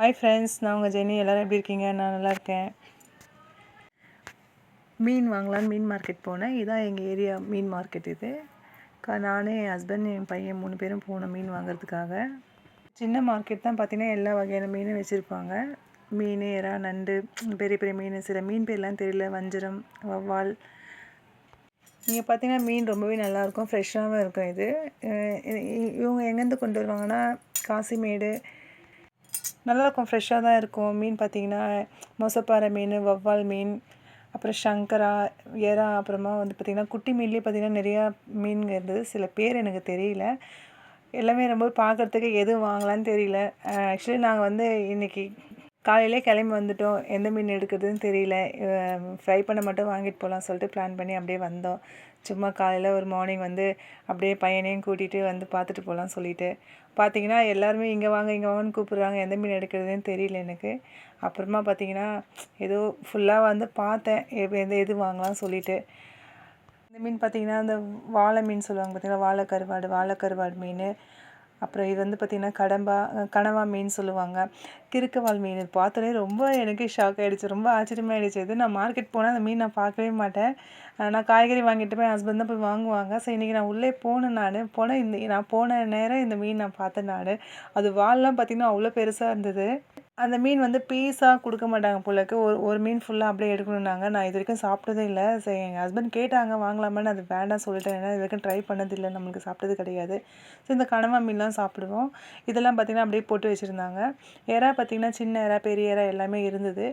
Hi friends நான் உங்கள் Jenny. எல்லோரும் எப்படி இருக்கீங்க? நான் நல்லா இருக்கேன். மீன் வாங்கலான்னு மீன் மார்க்கெட் போனேன். இதான் எங்கள் ஏரியா மீன் மார்க்கெட் இது. க நானே என் ஹஸ்பண்ட் என் பையன் மூணு பேரும் போனோம் மீன் வாங்குறதுக்காக. சின்ன மார்க்கெட் தான் பார்த்தீங்கன்னா எல்லா வகையான மீனும் வச்சுருப்பாங்க. மீன் எறா நண்டு பெரிய பெரிய மீன் சில மீன் பேர்லாம் தெரியல. வஞ்சரம் வவ்வால். நீங்கள் பார்த்தீங்கன்னா மீன் ரொம்பவே நல்லாயிருக்கும் ஃப்ரெஷ்ஷாகவும் இருக்கும் இது. இ- இவங்க எங்கேருந்து கொண்டு வருவாங்கன்னா காசிமேடு நல்லாயிருக்கும் ஃப்ரெஷ்ஷாக தான் இருக்கும். மீன் பார்த்தீங்கன்னா மோசப்பாறை மீன் வவ்வால் மீன் அப்புறம் சங்கரா எறா அப்புறமா வந்து பார்த்திங்கன்னா குட்டி மீன்லேயே பார்த்திங்கன்னா நிறையா மீன்ங்க இருந்தது. சில பேர் எனக்கு தெரியல. எல்லாமே ரொம்ப பார்க்குறதுக்கு எது வாங்கலான்னு தெரியல. ஆக்சுவலி நாங்கள் வந்து இன்றைக்கி காலையிலே கிளம்பி வந்துட்டோம். எந்த மீன் எடுக்கிறதுன்னு தெரியல. ஃப்ரை பண்ண மட்டும் வாங்கிட்டு போகலாம் சொல்லிட்டு பிளான் பண்ணி அப்படியே வந்தோம். சும்மா காலையில் ஒரு மார்னிங் வந்து அப்படியே பையனையும் கூட்டிகிட்டு வந்து பார்த்துட்டு போகலாம் சொல்லிட்டு. பார்த்தீங்கன்னா எல்லாருமே இங்கே வாங்க இங்கே வாங்கன்னு கூப்பிட்றாங்க. எந்த மீன் எடுக்கிறதுன்னு தெரியல எனக்கு. அப்புறமா பார்த்தீங்கன்னா ஏதோ ஃபுல்லாக வந்து பார்த்தேன். எந்த எது எது வாங்கலாம் சொல்லிட்டு. இந்த மீன் பார்த்தீங்கன்னா அந்த வாழை மீன் சொல்லுவாங்க பார்த்தீங்கன்னா வாழை கருவாடு வாழை கருவாடு மீன். அப்புறம் இது வந்து பார்த்திங்கன்னா கடம்பா கனவா மீன் சொல்லுவாங்க. கிறுக்கவால் மீன். பார்த்தோன்னே ரொம்ப எனக்கு ஷாக் ஆகிடுச்சு ரொம்ப ஆச்சரியமாயிடுச்சு. இது நான் மார்க்கெட் போனால் அந்த மீன் நான் பார்க்கவே மாட்டேன். நான் காய்கறி வாங்கிட்டு போய் ஹஸ்பண்ட் தான் போய் வாங்குவாங்க. ஸோ இன்றைக்கி நான் உள்ளே போனேன் நான். போனேன் இந்த நான் போன நேரம் இந்த மீன் நான் பார்த்தேன் நான். அது வால்லாம் பார்த்திங்கன்னா அவ்வளோ பெருசாக இருந்தது. அந்த மீன் வந்து பீஸாக கொடுக்க மாட்டாங்க போலக்கு ஒரு ஒரு மீன் ஃபுல்லாக அப்படியே எடுக்கணுன்னாங்க நான் இது வரைக்கும் சாப்பிட்டதே இல்லை. சரி எங்கள் ஹஸ்பண்ட் கேட்டாங்க வாங்கலாமான்னு அது வேண்டாம் சொல்லிட்டேன். ஏன்னா இது வரைக்கும் ட்ரை பண்ணதில்லை நம்மளுக்கு சாப்பிட்டது கிடையாது. ஸோ இந்த கனவா மீன்லாம் சாப்பிடுவோம். இதெல்லாம் பார்த்திங்கன்னா அப்படியே போட்டு வச்சுருந்தாங்க. எறா பார்த்திங்கன்னா சின்ன எறா பெரிய எறா எல்லாமே இருந்தது.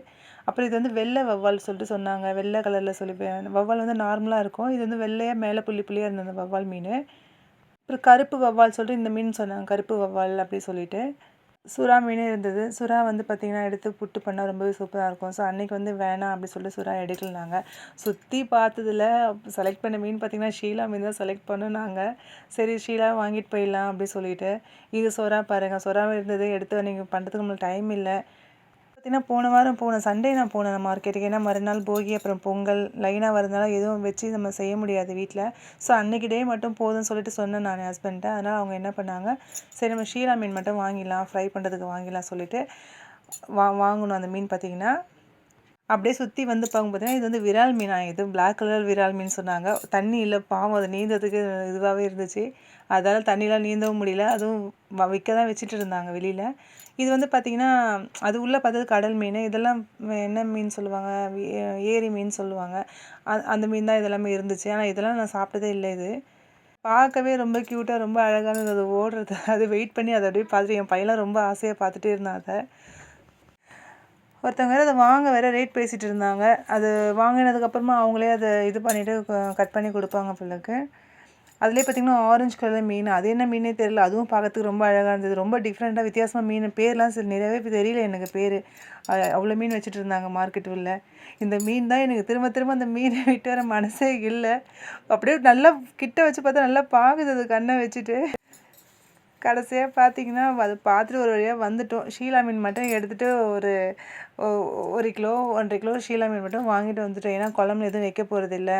அப்புறம் இது வந்து வெள்ளை வவ்வால் சொல்லிட்டு சொன்னாங்க. வெள்ளை கலரில் சொல்லி வவ்வால் வந்து நார்மலாக இருக்கும். இது வந்து வெள்ளையாக மேலே புள்ளி புள்ளியாக இருந்தது அந்த வவ்வால் மீன். அப்புறம் கருப்பு வவ்வால் சொல்லிட்டு இந்த மீன் சொன்னாங்க. கருப்பு வவ்வால் அப்படி சொல்லிட்டு. சுறா மீன் இருந்தது. சுறா வந்து பார்த்திங்கன்னா எடுத்து புட்டு பண்ணால் ரொம்பவே சூப்பராக இருக்கும். ஸோ அன்றைக்கி வந்து வேணாம் அப்படி சொல்லி சுறா எடுக்கலனாங்க. சுற்றி பார்த்ததுல செலக்ட் பண்ண மீன் பார்த்திங்கன்னா ஷீலா மீன் தான் செலக்ட் பண்ணுனாங்க. சரி ஷீலா வாங்கிட்டு போயிடலாம் அப்படி சொல்லிட்டு. இது சுறா பாருங்கள் சுறா இருந்தது எடுத்து நீங்கள் பண்ணுறதுக்கு நம்மளுக்கு டைம் இல்லை. பார்த்தீங்கன்னா போன வாரம் போனேன் சண்டே நான் போனேன் மார்க்கெட்டுக்கு ஏன்னா மறுநாள் போகி அப்புறம் பொங்கல் லைனாக வரதுனால எதுவும் வச்சு நம்ம செய்ய முடியாது வீட்டில் ஸோ அன்றைக்கி டே மட்டும் போதும்னு சொல்லிட்டு சொன்னேன் நான் ஹஸ்பண்ட்டை அதனால் அவங்க என்ன பண்ணாங்க சரி நம்ம ஷீலா மீன் மட்டும் வாங்கிடலாம் ஃப்ரை பண்ணுறதுக்கு வாங்கிடலாம் சொல்லிட்டு வா வாங்கணும் அந்த மீன் பார்த்தீங்கன்னா அப்படியே சுற்றி வந்து பார்க்கும் பார்த்தீங்கன்னா இது வந்து விரால் மீனா இது. பிளாக் கலர் விரால் மீன் சொன்னாங்க. தண்ணி இல்லை பாவம் அது நீந்ததுக்கு இதுவாகவே இருந்துச்சு. அதால் தண்ணியெலாம் நீந்தவும் முடியல. அதுவும் வ- விற்க தான் வச்சுட்டு இருந்தாங்க வெளியில். இது வந்து பார்த்திங்கன்னா அது உள்ளே பார்த்தது கடல் மீன். இதெல்லாம் என்ன மீன் சொல்லுவாங்க? ஏரி மீன் சொல்லுவாங்க. அ- அந்த மீன் தான் இதெல்லாமே இருந்துச்சு. ஆனால் இதெல்லாம் நான் சாப்பிட்டதே இல்லை இது. பார்க்கவே ரொம்ப க்யூட்டாக ரொம்ப அழகானது அது. ஓடுறது அது வெயிட் பண்ணி அதை அப்படியே பார்த்துட்டு என் பையன்லாம் ரொம்ப ஆசையாக பார்த்துட்டே இருந்தான் அதை. ஒருத்தவங்க வேறு அதை வாங்க வேறு ரேட் பேசிகிட்டு இருந்தாங்க. அது வாங்கினதுக்கப்புறமா அவங்களே அதை இது பண்ணிவிட்டு கட் பண்ணி கொடுப்பாங்க பிள்ளைக்கு அதுலேயே பார்த்திங்கன்னா ஆரஞ்சு கலர் மீன் அது என்ன மீனே தெரியல அதுவும் பார்க்கறதுக்கு ரொம்ப அழகாக இருந்தது. ரொம்ப டிஃப்ரெண்ட்டாக வித்தியாசமாக மீன் பேர்லாம் சரி நிறையவே தெரியல எனக்கு பேர். அவ்வளோ மீன் வச்சுட்டு இருந்தாங்க மார்க்கெட் உள்ள. இந்த மீன் தான் எனக்கு திரும்ப திரும்ப அந்த மீனை விட்டு வர மனசே இல்லை. அப்படியே நல்லா கிட்ட வச்சு பார்த்தா நல்லா பாகுது அது கண்ணை வச்சுட்டு. கடைசியாக பார்த்தீங்கன்னா அது பார்த்துட்டு ஒரு வழியாக வந்துட்டோம். ஷீலா மீன் மட்டும் எடுத்துகிட்டு ஒரு ஒ- ஒரு கிலோ ஒன்றரை கிலோ ஷீலா மீன் மட்டும் வாங்கிட்டு வந்துட்டோம். ஏன்னா குழம்புல எதுவும் வைக்க போகிறதில்ல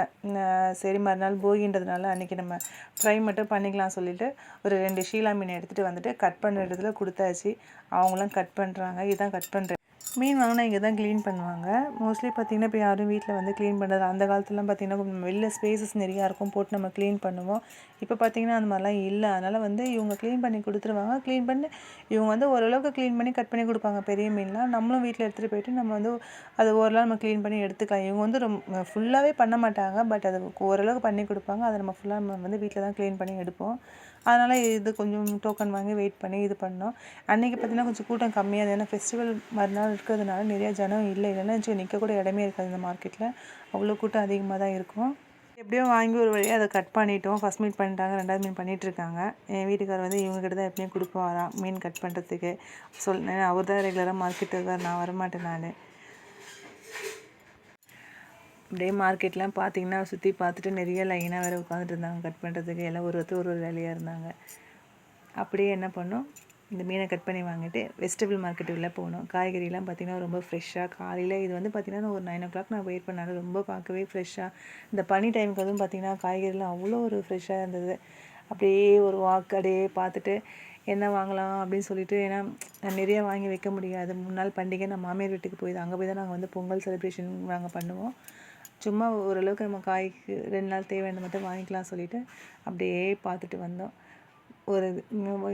சரி மறுநாள் போகின்றதுனால அன்றைக்கி நம்ம ஃப்ரை மட்டும் பண்ணிக்கலாம் சொல்லிட்டு ஒரு ரெண்டு ஷீலா மீன் எடுத்துகிட்டு வந்துட்டு கட் பண்ணுறதுல கொடுத்தாச்சு. அவங்களாம் கட் பண்ணுறாங்க இதான் கட் பண்ணுறேன் மீன் வாங்கினா இங்கே தான் க்ளீன் பண்ணுவாங்க. மோஸ்ட்லி பார்த்திங்கன்னா இப்போ யாரும் வீட்டில் வந்து க்ளீன் பண்ணுறது அந்த காலத்துலலாம் பார்த்திங்கன்னா வெளில ஸ்பேசஸ் நிறையா இருக்கும் போட்டு நம்ம க்ளீன் பண்ணுவோம். இப்போ பார்த்திங்கன்னா அந்த மாதிரிலாம் இல்லை. அதனால் வந்து இவங்க க்ளீன் பண்ணி கொடுத்துருவாங்க. க்ளீன் பண்ணி இவங்க வந்து ஓரளவுக்கு க்ளீன் பண்ணி கட் பண்ணி கொடுப்பாங்க. பெரிய மீன்லாம் நம்மளும் வீட்டில் எடுத்துகிட்டு போயிட்டு நம்ம வந்து அது ஓரளவு நம்ம க்ளீன் பண்ணி எடுத்துக்கலாம். இவங்க வந்து ரொம்ப ஃபுல்லாகவே பண்ண மாட்டாங்க. பட் அது ஓரளவுக்கு பண்ணி கொடுப்பாங்க. அதை நம்ம ஃபுல்லாக நம்ம வந்து வீட்டில் தான் க்ளீன் பண்ணி எடுப்போம். அதனால் இது கொஞ்சம் டோக்கன் வாங்கி வெயிட் பண்ணி இது பண்ணோம். அன்றைக்கி பார்த்தீங்கன்னா கொஞ்சம் கூட்டம் கம்மியாக இருந்தது. ஏன்னா ஃபெஸ்டிவல் மறுநாள் இருக்கிறதுனால நிறையா ஜனம் இல்லை. இல்லைன்னா வச்சு நிற்க கூட இடமே இருக்காது இந்த மார்க்கெட்டில் அவ்வளோ கூட்டம் அதிகமாக தான் இருக்கும். எப்படியோ வாங்கி ஒரு வழியாக அதை கட் பண்ணிட்டோம். ஃபஸ்ட் மீட் பண்ணிட்டாங்க ரெண்டாவது மீன் பண்ணிகிட்ருக்காங்க இருக்காங்க என் வீட்டுக்கார் வந்து இவங்ககிட்ட தான் எப்படியும் கொடுப்பாரா மீன் கட் பண்ணுறதுக்கு சொல் அவர் தான் ரெகுலராக மார்க்கெட்டு இருக்கார் நான் வரமாட்டேன் நான். அப்படியே மார்க்கெட்லாம் பார்த்தீங்கன்னா சுற்றி பார்த்துட்டு நிறைய லைனாக வேறு உட்காந்துட்டு இருந்தாங்க கட் பண்ணுறதுக்கு எல்லாம் ஒரு ஒருத்தர் ஒரு ஒரு வேலையாக இருந்தாங்க. அப்படியே என்ன பண்ணோம்? இந்த மீனை கட் பண்ணி வாங்கிட்டு வெஜிடபிள் மார்க்கெட் உள்ளே போனோம் காய்கறிலாம் பார்த்திங்கன்னா ரொம்ப ஃப்ரெஷ்ஷாக காலையில் இது வந்து பார்த்திங்கன்னா ஒரு நைன் ஓ கிளாக் நான் வெயிட் பண்ணாலும் ரொம்ப பார்க்கவே ஃப்ரெஷ்ஷாக இந்த பனி டைமுக்கு அதுவும் பார்த்திங்கன்னா காய்கறிலாம் அவ்வளோ ஒரு ஃப்ரெஷ்ஷாக இருந்தது. அப்படியே ஒரு வாக் அப்படியே பார்த்துட்டு என்ன வாங்கலாம் அப்படின்னு சொல்லிட்டு ஏன்னா நிறையா நிறைய வாங்கி வைக்க முடியாது. மூணு நாள் பண்டிகை நான் மாமியார் வீட்டுக்கு போய் அங்கே போய் தான் நாங்கள் வந்து பொங்கல் செலிப்ரேஷன் நாங்கள் பண்ணுவோம். சும்மா ஓரளவுக்கு நம்ம காய்க்கு ரெண்டு நாள் தேவையான மட்டும் வாங்கிக்கலாம் சொல்லிட்டு அப்படியே பார்த்துட்டு வந்தோம். ஒரு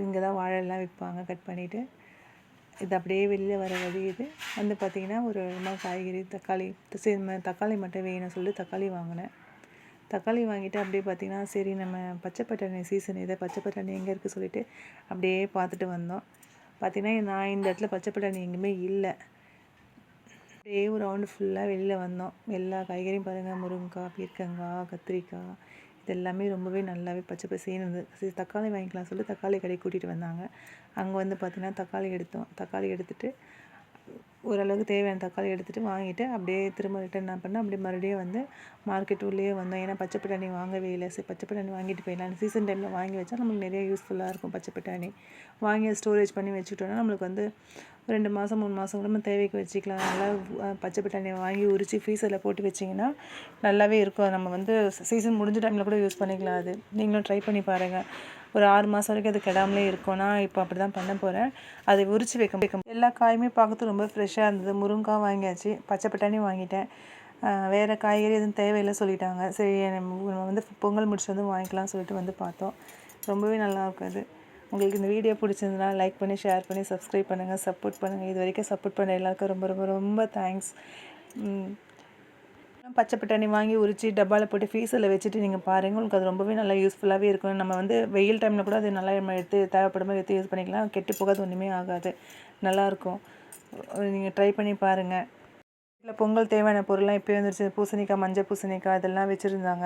இங்கே தான் வாழைலாம் விற்பாங்க கட் பண்ணிவிட்டு இது அப்படியே வெளியில் வர வழி இது. வந்து பார்த்திங்கன்னா ஒரு மாதிரி காய்கறி தக்காளி சரி நம்ம தக்காளி மட்டும் வேணும்னு சொல்லிட்டு தக்காளி வாங்கினேன். தக்காளி வாங்கிட்டு அப்படியே பார்த்திங்கன்னா சரி நம்ம பச்சை பட்டாணி சீசன் இதை பச்சை பட்டாணி எங்கே இருக்குது சொல்லிட்டு அப்படியே பார்த்துட்டு வந்தோம். பார்த்திங்கன்னா நான் இந்த இடத்துல பச்சை பட்டாணி எங்கேயுமே இல்லை. அப்படியே ஒரு ரவுண்டு ஃபுல்லாக வெளியில் வந்தோம். எல்லா காய்கறியும் பாருங்கள் முருங்கைக்காய் பீர்க்கங்காய் கத்திரிக்காய் இது எல்லாமே ரொம்பவே நல்லாவே பச்சை பசேன்னு இருந்தது சரி தக்காளி வாங்கிக்கலாம் சொல்லி தக்காளி கடைக்கு கூட்டிகிட்டு வந்தாங்க. அங்கே வந்து பார்த்திங்கன்னா தக்காளி எடுத்தோம். தக்காளி எடுத்துகிட்டு ஓரளவுக்கு தேவையான தக்காளி எடுத்துகிட்டு வாங்கிட்டு அப்படியே திரும்ப ரிட்டர்ன் என்ன பண்ணேன்? அப்படியே மறுபடியும் வந்து மார்க்கெட் உள்ளே வந்தோம். ஏன்னா பச்சை பட்டாணி வாங்கவே இல்லை. சரி பச்சை பட்டாணி வாங்கிட்டு போயிடலாம். சீசன் டைமில் வாங்கி வச்சா நம்மளுக்கு நிறைய யூஸ்ஃபுல்லாக இருக்கும் பச்சை பட்டாணி வாங்கி ஸ்டோரேஜ் பண்ணி வச்சுக்கிட்டோன்னா நம்மளுக்கு வந்து ரெண்டு மாதம் மூணு மாதம் கூட நம்ம தேவைக்கு வச்சுக்கலாம். நல்லா பச்சை பட்டாணியை வாங்கி உரித்து ஃப்ரீசரில் போட்டு வச்சிங்கன்னா நல்லாவே இருக்கும். நம்ம வந்து சீசன் முடிஞ்ச டைமில் கூட யூஸ் பண்ணிக்கலாம். அது நீங்களும் ட்ரை பண்ணி பாருங்கள் ஒரு ஆறு மாதம் வரைக்கும் அது கெடாமலே இருக்கும். நான் இப்போ அப்படி தான் பண்ண போகிறேன் அதை உரிச்சு வைக்க வைக்க எல்லா காயுமே பார்க்கறது ரொம்ப ஃப்ரெஷ்ஷாக இருந்தது. முருங்காய் வாங்கியாச்சு. பச்சை பட்டாணி வாங்கிட்டேன். வேறு காய்கறி எதுவும் தேவையில்லை சொல்லிட்டாங்க. சரி நம்ம வந்து பொங்கல் முடிச்சு வந்து வாங்கிக்கலாம் சொல்லிட்டு வந்து பார்த்தோம். ரொம்பவே நல்லா இருக்குது உங்களுக்கு இந்த வீடியோ பிடிச்சிருந்தனா லைக் பண்ணி ஷேர் பண்ணி சப்ஸ்கிரைப் பண்ணுங்கள் சப்போர்ட் பண்ணுங்கள் இது வரைக்கும் சப்போர்ட் பண்ண எல்லாருக்கும் ரொம்ப ரொம்ப ரொம்ப தேங்க்ஸ் பச்சை பட்டாணி வாங்கி உரித்து டப்பாவில் போட்டு ஃபீஸில் வச்சுட்டு நீங்கள் பாருங்கள் உங்களுக்கு அது ரொம்பவே நல்லா யூஸ்ஃபுல்லாகவே இருக்கும். நம்ம வந்து வெயில் டைமில் கூட அது நல்லா நம்ம எடுத்து தேவைப்படும் போது எடுத்து யூஸ் பண்ணிக்கலாம். கெட்டு போகாது ஒன்றுமே ஆகாது. நல்லாயிருக்கும் நீங்கள் ட்ரை பண்ணி பாருங்கள் இல்லை பொங்கல் தேவையான பொருள்லாம் இப்போ வந்துருச்சு. பூசணிக்காய் மஞ்சள் பூசணிக்காய் இதெல்லாம் வச்சுருந்தாங்க.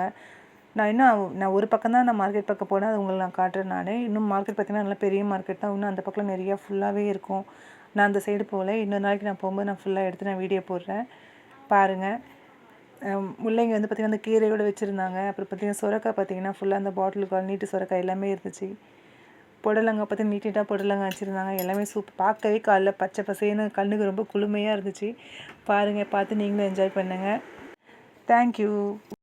நான் இன்னும் நான் ஒரு பக்கம் தான் நான் மார்க்கெட் பக்கம் போனேன் அது உங்களுக்கு நான் காட்டுறேன் நான். இன்னும் மார்க்கெட் பார்த்திங்கன்னா நல்லா பெரிய மார்க்கெட் தான். இன்னும் அந்த பக்கம் நிறையா ஃபுல்லாகவே இருக்கும். நான் அந்த சைடு போகல. இன்னொரு நாளைக்கு நான் போகும்போது நான் ஃபுல்லாக எடுத்து நான் வீடியோ போடுறேன். பாருங்கள் முள்ளங்கி வந்து பார்த்திங்கன்னா அந்த கீரையோடு வச்சுருந்தாங்க. அப்புறம் பார்த்திங்கன்னா சுரக்காய் பார்த்திங்கன்னா ஃபுல்லாக அந்த பாட்டிலுக்கால் நீட்டு சுரக்காய் எல்லாமே இருந்துச்சு. புடலங்காய் பார்த்து நீட் நீட்டாக புடலங்காய் வச்சுருந்தாங்க. எல்லாமே சூப் பார்க்கவே காலைல பச்சை பசேன்னு கண்ணுக்கு ரொம்ப குளுமையாக இருந்துச்சு. பாருங்கள் பார்த்து நீங்களும் என்ஜாய் பண்ணுங்கள் தேங்க்யூ